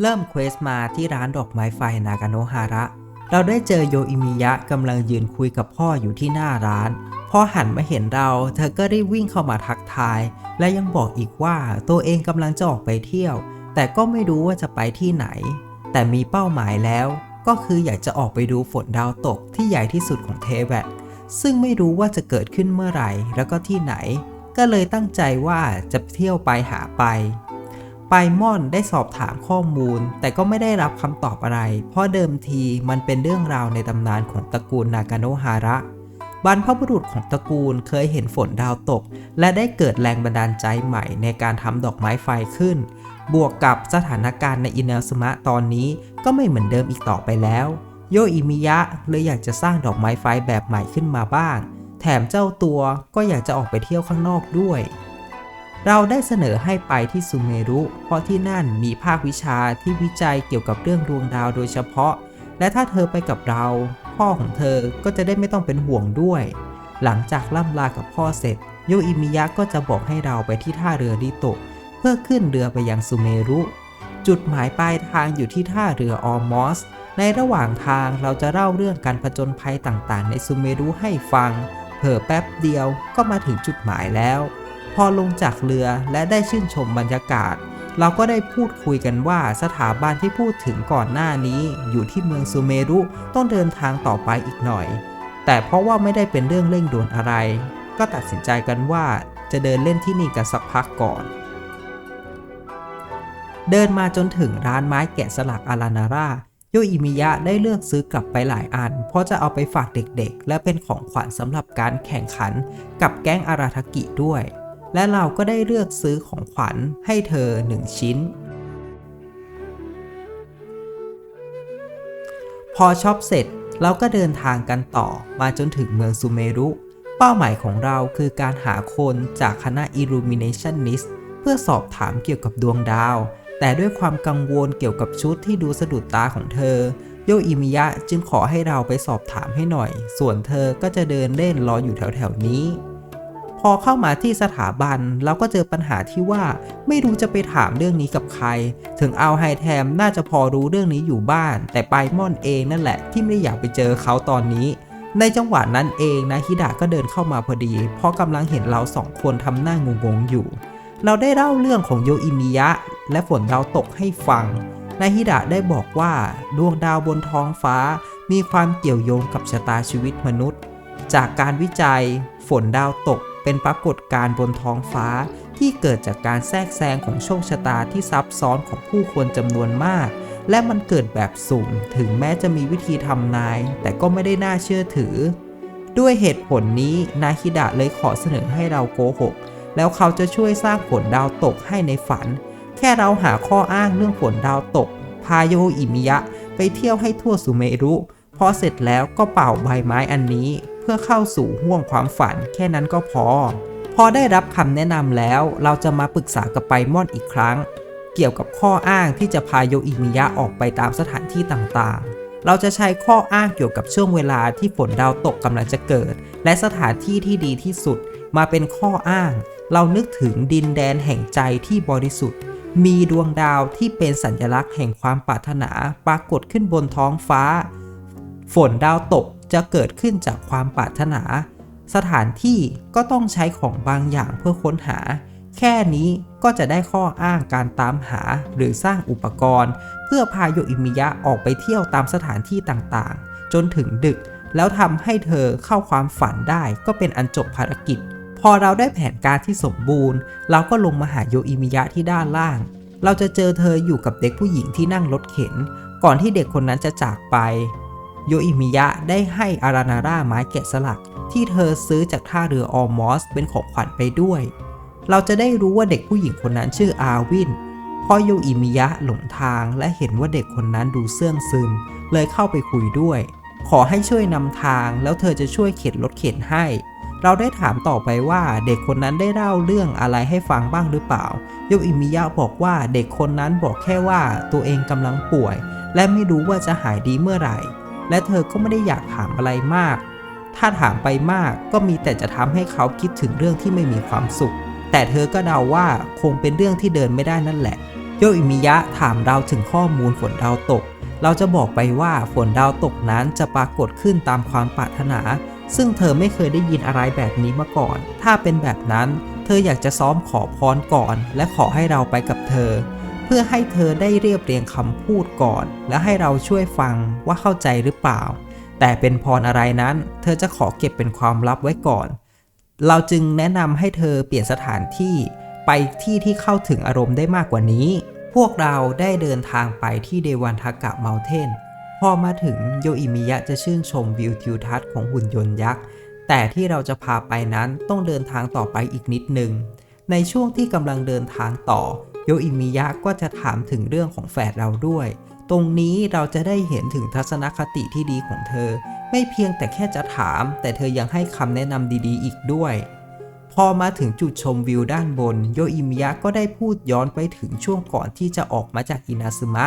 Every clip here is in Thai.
เริ่มเควสมาที่ร้านดอกไม้ไฟนากาโนฮาระ เราได้เจอโยอิมิยะกำลังยืนคุยกับพ่ออยู่ที่หน้าร้าน พอหันมาเห็นเรา เธอก็รีบวิ่งเข้ามาทักทาย และยังบอกอีกว่าตัวเองกำลังจะออกไปเที่ยว แต่ก็ไม่รู้ว่าจะไปที่ไหน แต่มีเป้าหมายแล้ว ก็คืออยากจะออกไปดูฝนดาวตกที่ใหญ่ที่สุดของเทแบตซึ่งไม่รู้ว่าจะเกิดขึ้นเมื่อไหร่แล้วก็ที่ไหน ก็เลยตั้งใจว่าจะเที่ยวไปหาไป ไปม่อนได้สอบถามข้อมูล แต่ก็ไม่ได้รับคำตอบอะไร เพราะเดิมทีมันเป็นเรื่องราวในตำนานของตระกูลนากาโนฮาระบรรพบุรุษของตระกูลเคยเห็นฝนดาวตก และได้เกิดแรงบันดาลใจใหม่ในการทำดอกไม้ไฟขึ้น บวกกับสถานการณ์ในอินาสมะตอนนี้ก็ไม่เหมือนเดิมอีกต่อไปแล้ว โยอิมิยะเลยอยากจะสร้างดอกไม้ไฟแบบใหม่ขึ้นมาบ้าง แถมเจ้าตัวก็อยากจะออกไปเที่ยวข้างนอกด้วย เราได้เสนอให้ไปที่ซูเมรุ เพราะที่นั่นมีภาควิชาที่วิจัยเกี่ยวกับเรื่องดวงดาวโดยเฉพาะ และถ้าเธอไปกับเรา พ่อของเธอก็จะได้ไม่ต้องเป็นห่วงด้วย หลังจากล่ำลากับพ่อเสร็จ โยอิมิยะก็จะบอกให้เราไปที่ท่าเรือริโตะเพื่อขึ้นเรือไปยังซูเมรุ จุดหมายปลายทางอยู่ที่ท่าเรือออมอส ในระหว่างทางเราจะเล่าเรื่องการผจญภัยต่างๆ ในซูเมรุให้ฟังเผอแป๊บเดียวก็มาถึงจุดหมายแล้ว พอลงจากเรือและได้ชื่นชมบรรยากาศ เราก็ได้พูดคุยกันว่าสถาบันที่พูดถึงก่อนหน้านี้ อยู่ที่เมืองซูเมรุต้องเดินทางต่อไปอีกหน่อย แต่เพราะว่าไม่ได้เป็นเรื่องเร่งด่วนอะไร ก็ตัดสินใจกันว่าจะเดินเล่นที่นี่กันสักพักก่อน เดินมาจนถึงร้านไม้แกะสลักอารานาร่าโยอิมิยะได้เลือกซื้อกลับไปหลายอัน เพราะจะเอาไปฝากเด็กๆ และเป็นของขวัญสำหรับการแข่งขันกับแก๊งอาราทากิด้วย และเราก็ได้เลือกซื้อของขวัญให้เธอหนึ่งชิ้น พอช็อปเสร็จเราก็เดินทางกันต่อมาจนถึงเมืองซูเมรุ เป้าหมายของเราคือการหาคนจากคณะ Illuminationist เพื่อสอบถามเกี่ยวกับดวงดาว แต่ด้วยความกังวลเกี่ยวกับชุดที่ดูสะดุดตาของเธอ โยอิมิยะจึงขอให้เราไปสอบถามให้หน่อย ส่วนเธอก็จะเดินเล่นรออยู่แถวๆนี้ อเข้ามาที่สถาบันเราก็เจอปัญหาที่ว่าไม่รู้จะไปถามเรื่องนี้กับใคร ถึงเอาไฮแทมน่าจะพอรู้เรื่องนี้อยู่บ้าน แต่ไปมอนเองนั่นแหละที่ไม่อยากไปเจอเขาตอนนี้ ในจังหวะนั้นเองนะฮิดะก็เดินเข้ามาพอดี เพราะกำลังเห็นเราสองคนทำหน้างงๆอยู่ เราได้เล่าเรื่องของโยอิมิยะ และฝนดาวตกให้ฟังนายฮิดะได้บอกว่าดวงดาวบนท้องฟ้ามีความเกี่ยวโยงกับชะตาชีวิตมนุษย์ จากการวิจัย ฝนดาวตก เป็นปรากฏการณ์บนท้องฟ้าที่เกิดจากการแทรกแซงของโชคชะตาที่ซับซ้อนของผู้คนจำนวนมาก และมันเกิดแบบสุ่ม ถึงแม้จะมีวิธีทำนาย แต่ก็ไม่ได้น่าเชื่อถือ ด้วยเหตุผลนี้นาฮิดะเลยขอเสนอให้เราโกหก แล้วเขาจะช่วยสร้างฝนดาวตกให้ในฝัน แค่เราหาข้ออ้างเรื่องฝนดาวตก พาโยอิมิยะไปเที่ยวให้ทั่วสุเมรุ พอเสร็จแล้วก็เป่าใบไม้อันนี้ เพื่อเข้าสู่ห่วงความฝันแค่นั้นก็พอ พอได้รับคำแนะนำแล้วเราจะมาปรึกษากับไปมอนอีกครั้ง เกี่ยวกับข้ออ้างที่จะพาโยอิมิยะออกไปตามสถานที่ต่างๆ เราจะใช้ข้ออ้างเกี่ยวกับช่วงเวลาที่ฝนดาวตกกำลังจะเกิด และสถานที่ที่ดีที่สุดมาเป็นข้ออ้าง เรานึกถึงดินแดนแห่งใจที่บริสุทธิ์มีดวงดาวที่เป็นสัญลักษณ์แห่งความปรารถนาปรากฏขึ้นบนท้องฟ้า ฝนดาวตก จะเกิดขึ้นจากความปรารถนา สถานที่ก็ต้องใช้ของบางอย่างเพื่อค้นหา แค่นี้ก็จะได้ข้ออ้างการตามหาหรือสร้างอุปกรณ์ เพื่อพาโยอิมิยะออกไปเที่ยวตามสถานที่ต่างๆ จนถึงดึก แล้วทำให้เธอเข้าความฝันได้ก็เป็นอันจบภารกิจ พอเราได้แผนการที่สมบูรณ์ เราก็ลงมาหาโยอิมิยะที่ด้านล่าง เราจะเจอเธออยู่กับเด็กผู้หญิงที่นั่งรถเข็น ก่อนที่เด็กคนนั้นจะจากไป โยอิมิยะได้ให้อารานาร่าไม้แกะสลัก ที่เธอซื้อจากท่าเรือออมอสเป็นของขวัญไปด้วย เราจะได้รู้ว่าเด็กผู้หญิงคนนั้นชื่ออาวินเพราะโยอิมิยะหลงทางและเห็นว่าเด็กคนนั้นดูเสื่องซึม เลยเข้าไปคุยด้วย ขอให้ช่วยนำทางแล้วเธอจะช่วยเข็นรถเข็นให้ เราได้ถามต่อไปว่าเด็กคนนั้นได้เล่าเรื่องอะไรให้ฟังบ้างหรือเปล่า โยอิมิยะบอกว่าเด็กคนนั้นบอกแค่ว่าตัวเองกำลังป่วย และไม่รู้ว่าจะหายดีเมื่อไหร่ และเธอก็ไม่ได้อยากถามอะไรมาก ถ้าถามไปมากก็มีแต่จะทำให้เขาคิดถึงเรื่องที่ไม่มีความสุข แต่เธอก็เดาว่าคงเป็นเรื่องที่เดินไม่ได้นั่นแหละ โยอิมิยะถามเราถึงข้อมูลฝนดาวตก เราจะบอกไปว่าฝนดาวตกนั้นจะปรากฏขึ้นตามความปรารถนา ซึ่งเธอไม่เคยได้ยินอะไรแบบนี้มาก่อน ถ้าเป็นแบบนั้น เธออยากจะซ้อมขอพรก่อน และขอให้เราไปกับเธอ เพื่อให้เธอได้เรียบเรียงคำพูดก่อน และให้เราช่วยฟังว่าเข้าใจหรือเปล่า แต่เป็นพรอะไรนั้น เธอจะขอเก็บเป็นความลับไว้ก่อน เราจึงแนะนำให้เธอเปลี่ยนสถานที่ไปที่ที่เข้าถึงอารมณ์ได้มากกว่านี้ พวกเราได้เดินทางไปที่เดวันทากะเมลเทนพอมาถึงโยอิมิยะจะชื่นชมวิวทิวทัศน์ของหุ่นยนต์ยักษ์ แต่ที่เราจะพาไปนั้นต้องเดินทางต่อไปอีกนิดหนึ่งในช่วงที่กำลังเดินทางต่อ โยอิมิยะก็จะถามถึงเรื่องของแฝดเราด้วย ตรงนี้เราจะได้เห็นถึงทัศนคติที่ดีของเธอ ไม่เพียงแต่แค่จะถาม แต่เธอยังให้คำแนะนำดีๆ อีกด้วย พอมาถึงจุดชมวิวด้านบน โยอิมิยะก็ได้พูดย้อนไปถึงช่วงก่อนที่จะออกมาจากอินาซึมะ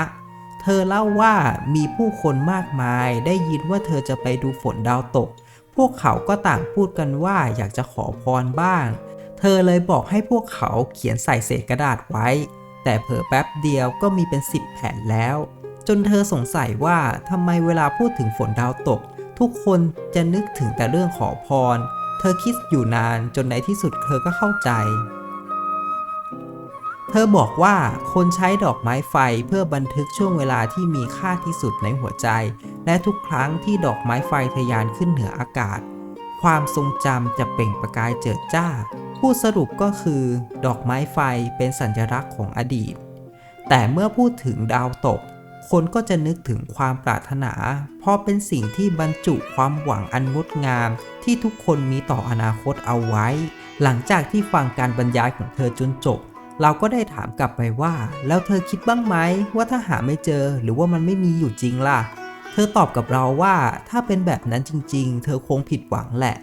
เธอเล่าว่ามีผู้คนมากมายได้ยินว่าเธอจะไปดูฝนดาวตก พวกเขาก็ต่างพูดกันว่าอยากจะขอพรบ้าง เธอเลยบอกให้พวกเขาเขียนใส่เศษกระดาษไว้ แต่เผลอแป๊บเดียวก็มีเป็น 10 แผ่นแล้ว จนเธอสงสัยว่าทำไมเวลาพูดถึงฝนดาวตก ทุกคนจะนึกถึงแต่เรื่องขอพร เธอคิดอยู่นานจนในที่สุดเธอก็เข้าใจ เธอบอกว่าคนใช้ดอกไม้ไฟเพื่อบันทึกช่วงเวลาที่มีค่าที่สุดในหัวใจ และทุกครั้งที่ดอกไม้ไฟทะยานขึ้นเหนืออากาศ ความทรงจำจะเปล่งประกายเจิดจ้า พูดสรุปก็คือดอกไม้ไฟเป็นสัญลักษณ์ของอดีต แต่เมื่อพูดถึงดาวตก คนก็จะนึกถึงความปรารถนา เพราะเป็นสิ่งที่บรรจุความหวังอันงดงาม ที่ทุกคนมีต่ออนาคตเอาไว้ หลังจากที่ฟังการบรรยายของเธอจนจบ เราก็ได้ถามกลับไปว่า แล้วเธอคิดบ้างไหมว่าถ้าหาไม่เจอหรือว่ามันไม่มีอยู่จริงล่ะ เธอตอบกับเราว่าถ้าเป็นแบบนั้นจริง ๆ เธอคงผิดหวังแหละ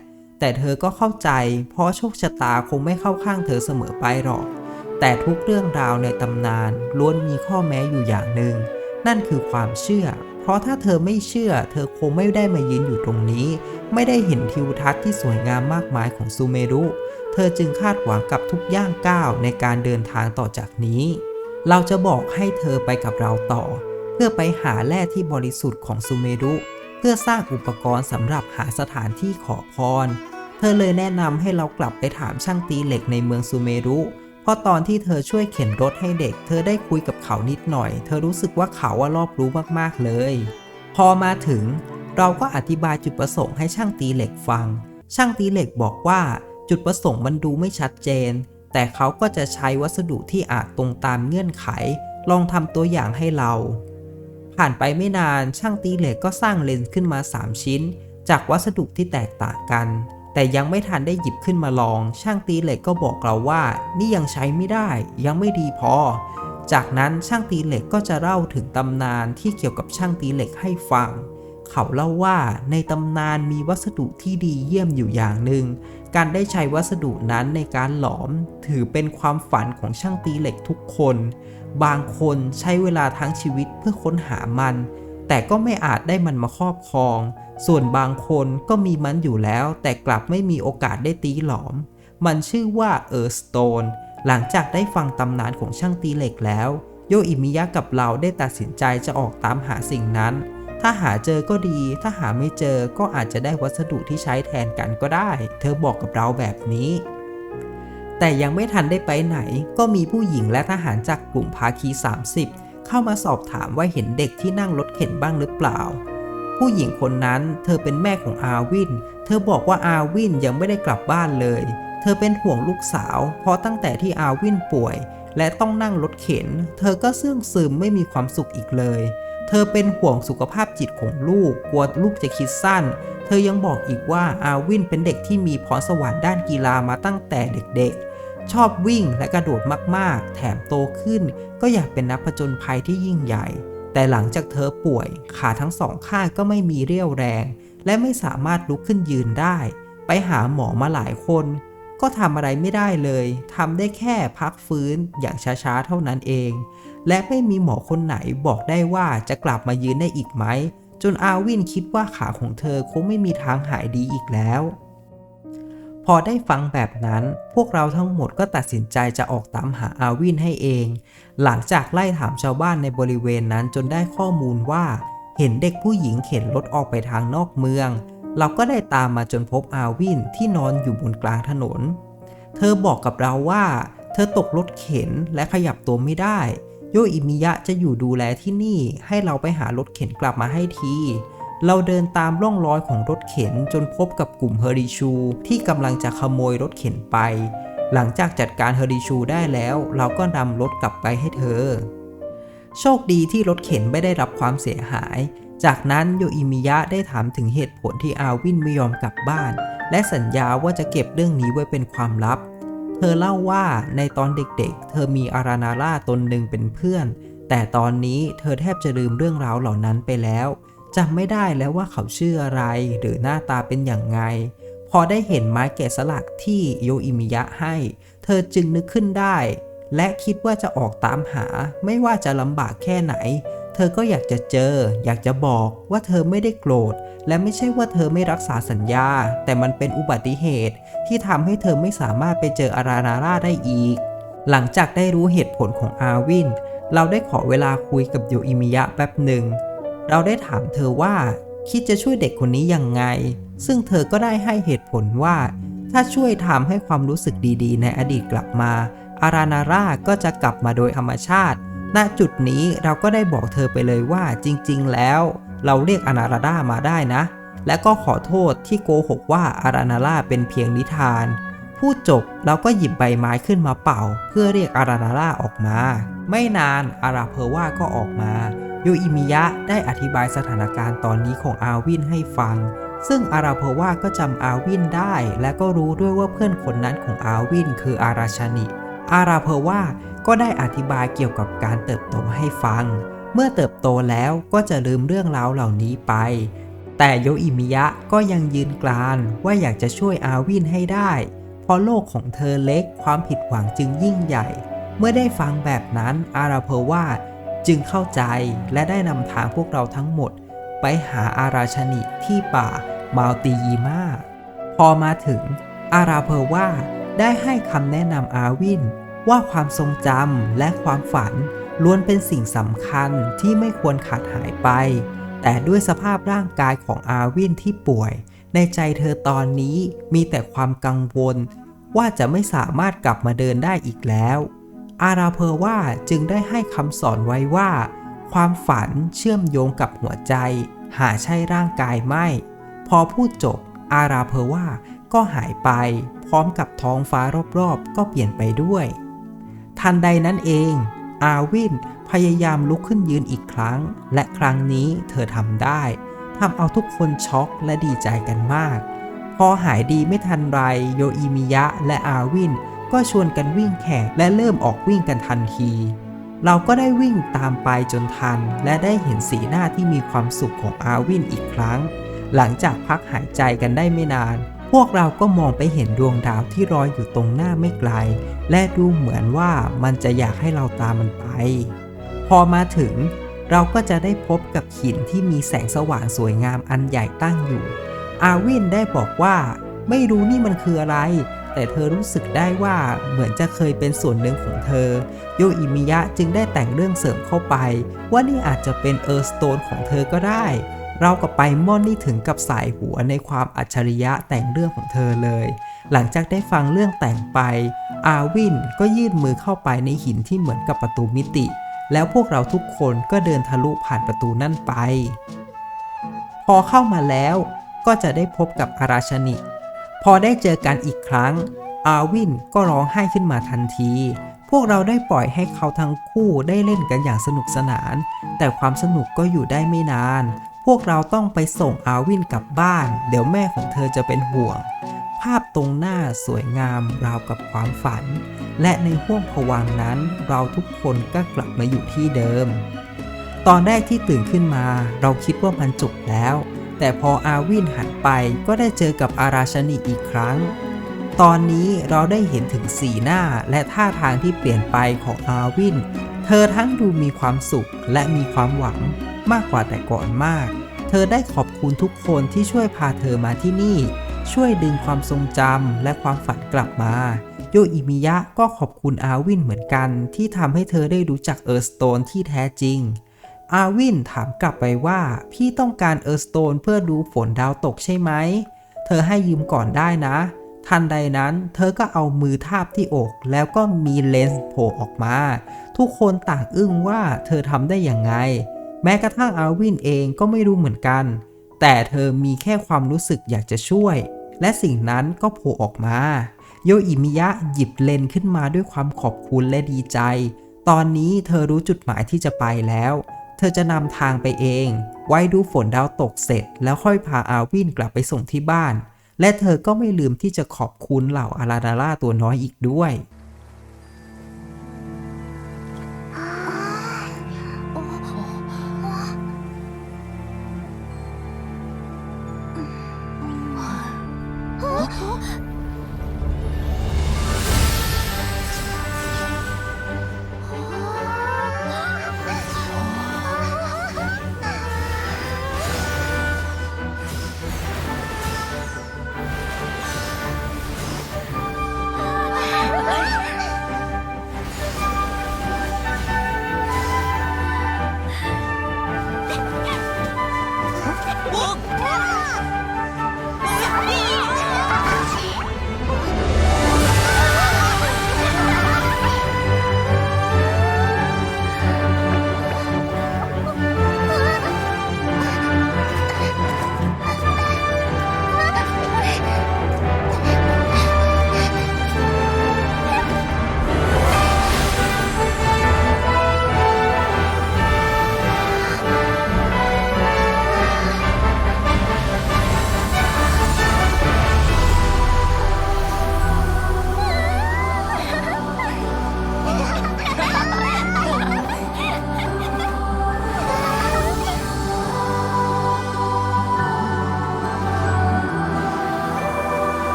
แต่เธอก็เข้าใจ เพราะโชคชะตาคงไม่เข้าข้างเธอเสมอไปหรอก แต่ทุกเรื่องราวในตำนานล้วนมีข้อแม้อยู่อย่างหนึ่ง นั่นคือความเชื่อ เพราะถ้าเธอไม่เชื่อ เธอคงไม่ได้มายืนอยู่ตรงนี้ ไม่ได้เห็นทิวทัศน์ที่สวยงามมากมายของซูเมรุ เธอจึงคาดหวังกับทุกย่างก้าวในการเดินทางต่อจากนี้ เราจะบอกให้เธอไปกับเราต่อ เพื่อไปหาแร่ที่บริสุทธิ์ของซูเมรุเพื่อสร้างอุปกรณ์สำหรับหาสถานที่ขอพร เธอเลยแนะนำให้เรากลับไปถามช่างตีเหล็กในเมืองซูเมรุ เพราะตอนที่เธอช่วยเข็นรถให้เด็ก เธอได้คุยกับเขานิดหน่อย เธอรู้สึกว่าเขาว่ารอบรู้มากๆเลย พอมาถึง เราก็อธิบายจุดประสงค์ให้ช่างตีเหล็กฟัง ช่างตีเหล็กบอกว่าจุดประสงค์มันดูไม่ชัดเจน แต่เขาก็จะใช้วัสดุที่อาจตรงตามเงื่อนไข ลองทำตัวอย่างให้เรา ผ่านไปไม่นานช่างตีเหล็กก็สร้างเลนส์ขึ้นมา 3 ชิ้น จากวัสดุที่แตกต่างกัน แต่ยังไม่ทันได้หยิบขึ้นมาลอง ช่างตีเหล็กก็บอกเราว่า นี่ยังใช้ไม่ได้ ยังไม่ดีพอ จากนั้นช่างตีเหล็กก็จะเล่าถึงตำนานที่เกี่ยวกับช่างตีเหล็กให้ฟัง เขาเล่าว่าในตำนานมีวัสดุที่ดีเยี่ยมอยู่อย่างหนึ่ง การได้ใช้วัสดุนั้นในการหลอม ถือเป็นความฝันของช่างตีเหล็กทุกคน บางคนใช้เวลาทั้งชีวิตเพื่อค้นหามัน แต่ก็ไม่อาจได้มันมาครอบครอง ส่วนบางคนก็มีมันอยู่แล้ว แต่กลับไม่มีโอกาสได้ตีหลอม มันชื่อว่าเออร์สโตนหลังจากได้ฟังตำนานของช่างตีเหล็กแล้ว โยอิมิยะกับเราได้ตัดสินใจจะออกตามหาสิ่งนั้น ถ้าหาเจอก็ดี ถ้าหาไม่เจอก็อาจจะได้วัสดุที่ใช้แทนกันก็ได้ เธอบอกกับเราแบบนี้ แต่ยังไม่ทันได้ไปไหน ก็มีผู้หญิงและทหารจากกลุ่มภาคี 30 เข้ามาสอบถามว่าเห็นเด็กที่นั่งรถเข็นบ้างหรือเปล่า ผู้หญิงคนนั้นเธอเป็นแม่ของอาวิน เธอบอกว่าอาวินยังไม่ได้กลับบ้านเลย เธอเป็นห่วงลูกสาว เพราะตั้งแต่ที่อาวินป่วย และต้องนั่งรถเข็น เธอก็ซึ่งซึมไม่มีความสุขอีกเลย เธอเป็นห่วงสุขภาพจิตของลูก กลัวลูกจะคิดสั้น เธอยังบอกอีกว่าอาวินเป็นเด็กที่มีพรสวรรค์ด้านกีฬามาตั้งแต่เด็กๆ ชอบวิ่งและกระโดดมากๆ แถมโตขึ้น ก็อยากเป็นนักผจญภัยที่ยิ่งใหญ่ แต่หลังจากเธอป่วยขาทั้งสองข้างก็ไม่มีเรี่ยวแรง และไม่สามารถลุกขึ้นยืนได้ ไปหาหมอมาหลายคน ก็ทำอะไรไม่ได้เลยทำได้แค่พักฟื้นอย่างช้าๆ เท่านั้นเอง และไม่มีหมอคนไหนบอกได้ว่าจะกลับมายืนได้อีกไหม จนอาวินคิดว่าขาของเธอคงไม่มีทางหายดีอีกแล้ว พอได้ฟังแบบนั้น พวกเราทั้งหมดก็ตัดสินใจจะออกตามหาอาวินให้เอง หลังจากไล่ถามชาวบ้านในบริเวณนั้นจนได้ข้อมูลว่า เห็นเด็กผู้หญิงเข็นรถออกไปทางนอกเมือง เราก็ได้ตามมาจนพบอาวินที่นอนอยู่บนกลางถนน เธอบอกกับเราว่า เธอตกรถเข็นและขยับตัวไม่ได้ โยอิมิยะจะอยู่ดูแลที่นี่ ให้เราไปหารถเข็นกลับมาให้ที เราเดินตามร่องรอยของรถเข็นจนพบกับกลุ่มเฮอริชู ที่กำลังจะขโมยรถเข็นไป หลังจากจัดการเฮอริชูได้แล้ว เราก็นำรถกลับไปให้เธอ โชคดีที่รถเข็นไม่ได้รับความเสียหาย จากนั้นโยอิมิยะได้ถามถึงเหตุผลที่อาวินไม่ยอมกลับบ้าน และสัญญาว่าจะเก็บเรื่องนี้ไว้เป็นความลับ เธอเล่าว่าในตอนเด็กๆ เธอมีอารานาร่าตนหนึ่งเป็นเพื่อน แต่ตอนนี้เธอแทบจะลืมเรื่องราวเหล่านั้นไปแล้ว จำไม่ได้แล้วว่าเขาชื่ออะไรหรือหน้าตาเป็นอย่างไง พอได้เห็นไม้แกะสลักที่โยอิมิยะให้ เธอจึงนึกขึ้นได้ และคิดว่าจะออกตามหา ไม่ว่าจะลำบากแค่ไหน เธอก็อยากจะเจอ อยากจะบอกว่าเธอไม่ได้โกรธ และไม่ใช่ว่าเธอไม่รักษาสัญญา แต่มันเป็นอุบัติเหตุที่ทำให้เธอไม่สามารถไปเจออารานาร่าได้อีก หลังจากได้รู้เหตุผลของอาวิน เราได้ขอเวลาคุยกับโยอิมิยะแป๊บหนึ่ง เราได้ถามเธอว่าคิดจะช่วยเด็กคนนี้ยังไง ซึ่งเธอก็ได้ให้เหตุผลว่า ถ้าช่วยทำให้ความรู้สึกดีๆ ในอดีตกลับมา อารานาร่าก็จะกลับมาโดยธรรมชาติ ณ จุดนี้เราก็ได้บอกเธอไปเลยว่าจริง ๆ แล้ว เราเรียกอานาราร่ามาได้นะ และก็ขอโทษที่โกหกว่าอารานาร่าเป็นเพียงนิทาน พูดจบเราก็หยิบใบไม้ขึ้นมาเป่า เพื่อเรียกอารานาร่าออกมา ไม่นานอาราเพอร์ว่าก็ออกมา โยอิมิยะได้อธิบายสถานการณ์ตอนนี้ของอาวินให้ฟัง ซึ่งอาราเพรว่าก็จำอาวินได้ และก็รู้ด้วยว่าเพื่อนคนนั้นของอาวินคืออาราชานิ อาราเพรว่าก็ได้อธิบายเกี่ยวกับการเติบโตให้ฟัง เมื่อเติบโตแล้วก็จะลืมเรื่องราวเหล่านี้ไป แต่โยอิมิยะก็ยังยืนกรานว่าอยากจะช่วยอาวินให้ได้ เพราะโลกของเธอเล็กความผิดหวังจึงยิ่งใหญ่ เมื่อได้ฟังแบบนั้นอาราเพรว่า จึงเข้าใจและได้นำทางพวกเราทั้งหมด ไปหาอาราชนิที่ป่ามาลติยีมาพอมาถึงอาราเพอร์ว่าได้ให้คำแนะนำอาวิน ว่าความทรงจำและความฝันล้วนเป็นสิ่งสำคัญที่ไม่ควรขาดหายไป แต่ด้วยสภาพร่างกายของอาวินที่ป่วย ในใจเธอตอนนี้มีแต่ความกังวล ว่าจะไม่สามารถกลับมาเดินได้อีกแล้ว อาราเพอว่าจึงได้ให้คำสอนไว้ว่า ความฝันเชื่อมโยงกับหัวใจ หาใช่ร่างกายไม่ พอพูดจบ อาราเพอว่าก็หายไป พร้อมกับท้องฟ้ารอบๆ ก็เปลี่ยนไปด้วย ทันใดนั้นเอง อาวินพยายามลุกขึ้นยืนอีกครั้ง และครั้งนี้เธอทำได้ทำเอาทุกคนช็อกและดีใจกันมาก พอหายดีไม่ทันไรโยอิมิยะและอาวิน ก็ชวนกันวิ่งแข่งและเริ่มออกวิ่งกันทันที เราก็ได้วิ่งตามไปจนทัน และได้เห็นสีหน้าที่มีความสุขของอาวินอีกครั้ง หลังจากพักหายใจกันได้ไม่นาน พวกเราก็มองไปเห็นดวงดาวที่ลอยอยู่ตรงหน้าไม่ไกล และดูเหมือนว่ามันจะอยากให้เราตามมันไป พอมาถึงเราก็จะได้พบกับหินที่มีแสงสว่างสวยงามอันใหญ่ตั้งอยู่ อาวินได้บอกว่า ไม่รู้นี่มันคืออะไร แต่เธอรู้สึกได้ว่าเหมือนจะเคยเป็นส่วนหนึ่งของเธอ โยอิมิยะจึงได้แต่งเรื่องเสริมเข้าไป ว่านี่อาจจะเป็นเออร์สโตนของเธอก็ได้ เรากับไปมอนนี่ถึงกับสายหัวในความอัจฉริยะแต่งเรื่องของเธอเลย หลังจากได้ฟังเรื่องแต่งไป อาวินก็ยื่นมือเข้าไปในหินที่เหมือนกับประตูมิติ แล้วพวกเราทุกคนก็เดินทะลุผ่านประตูนั่นไป พอเข้ามาแล้วก็จะได้พบกับอาราชนิ พอได้เจอกันอีกครั้ง อาวินก็ร้องไห้ขึ้นมาทันที พวกเราได้ปล่อยให้เขาทั้งคู่ได้เล่นกันอย่างสนุกสนาน แต่ความสนุกก็อยู่ได้ไม่นาน พวกเราต้องไปส่งอาวินกลับบ้าน เดี๋ยวแม่ของเธอจะเป็นห่วง ภาพตรงหน้าสวยงามราวกับความฝัน และในห้วงผวังนั้น เราทุกคนก็กลับมาอยู่ที่เดิม ตอนแรกที่ตื่นขึ้นมา เราคิดว่ามันจบแล้ว แต่พออาวินหันไปก็ได้เจอกับอาราชนีอีกครั้ง ตอนนี้เราได้เห็นถึงสีหน้าและท่าทางที่เปลี่ยนไปของอาวิน เธอทั้งดูมีความสุขและมีความหวังมากกว่าแต่ก่อนมาก เธอได้ขอบคุณทุกคนที่ช่วยพาเธอมาที่นี่ ช่วยดึงความทรงจำและความฝันกลับมา โยอิมิยะก็ขอบคุณอาวินเหมือนกัน ที่ทำให้เธอได้รู้จักเออร์สโตนที่แท้จริง อาวินถามกลับไปว่า พี่ต้องการเออร์สโตนเพื่อดูฝนดาวตกใช่ไหม เธอให้ยืมก่อนได้นะ ทันใดนั้นเธอก็เอามือทาบที่อก แล้วก็มีเลนส์โผล่ออกมา ทุกคนต่างอึ้งว่าเธอทำได้อย่างไง แม้กระทั่งอาวินเองก็ไม่รู้เหมือนกัน แต่เธอมีแค่ความรู้สึกอยากจะช่วย และสิ่งนั้นก็โผล่ออกมาโยอิมิยะหยิบเลนส์ขึ้นมาด้วยความขอบคุณและดีใจ ตอนนี้เธอรู้จุดหมายที่จะไปแล้ว เธอจะนำทางไปเอง ไว้ดูฝนดาวตกเสร็จ แล้วค่อยพาอาวินกลับไปส่งที่บ้าน และเธอก็ไม่ลืมที่จะขอบคุณเหล่าอาราดาล่าตัวน้อยอีกด้วย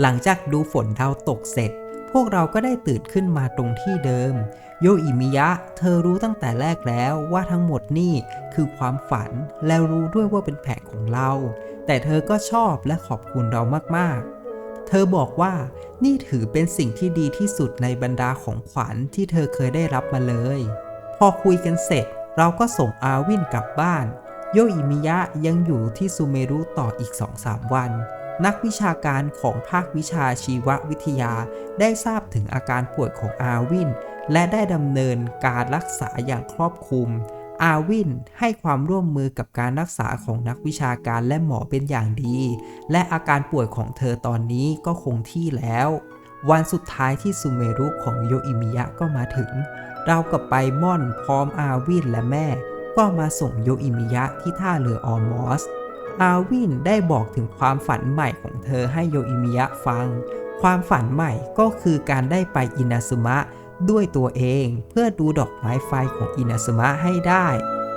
หลังจากดูฝนดาวตกเสร็จ พวกเราก็ได้ตื่นขึ้นมาตรงที่เดิม โยอิมิยะ เธอรู้ตั้งแต่แรกแล้วว่าทั้งหมดนี่คือความฝันแล้วรู้ด้วยว่าเป็นแผนของเรา แต่เธอก็ชอบและขอบคุณเรามากๆ เธอบอกว่านี่ถือเป็นสิ่งที่ดีที่สุดในบรรดาของขวัญที่เธอเคยได้รับมาเลย พอคุยกันเสร็จ เราก็ส่งอาวินกลับบ้าน โยอิมิยะยังอยู่ที่ซูเมรุต่ออีก2-3วัน นักวิชาการของภาควิชาชีววิทยาได้ทราบถึงอาการป่วยของอาวิน และได้ดำเนินการรักษาอย่างครอบคลุม อาวินให้ความร่วมมือกับการรักษาของนักวิชาการและหมอเป็นอย่างดี และอาการป่วยของเธอตอนนี้ก็คงที่แล้ว วันสุดท้ายที่ซูเมรุของโยอิมิยะก็มาถึง เรากับไปม่อนพร้อมอาวินและแม่ ก็มาส่งโยอิมิยะที่ท่าเรือออมอส อาวินได้บอกถึงความฝันใหม่ของเธอให้โยอิมิยะฟัง ความฝันใหม่ก็คือการได้ไปอินาซึมะด้วยตัวเองเพื่อดูดอกไม้ไฟของอินาซึมะให้ได้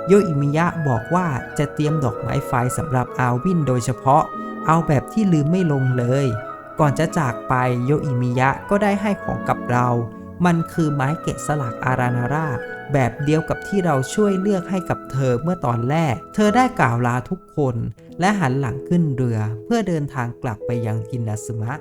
โยอิมิยะบอกว่าจะเตรียมดอกไม้ไฟสำหรับอาวินโดยเฉพาะ เอาแบบที่ลืมไม่ลงเลย ก่อนจะจากไปโยอิมิยะก็ได้ให้ของกับเรา มันคือไม้เกะสลักอารานารา แบบเดียวกับที่เราช่วยเลือกให้กับเธอเมื่อตอนแรก เธอได้กล่าวลาทุกคน และหันหลังขึ้นเรือเพื่อเดินทางกลับไปยังกินาสมะ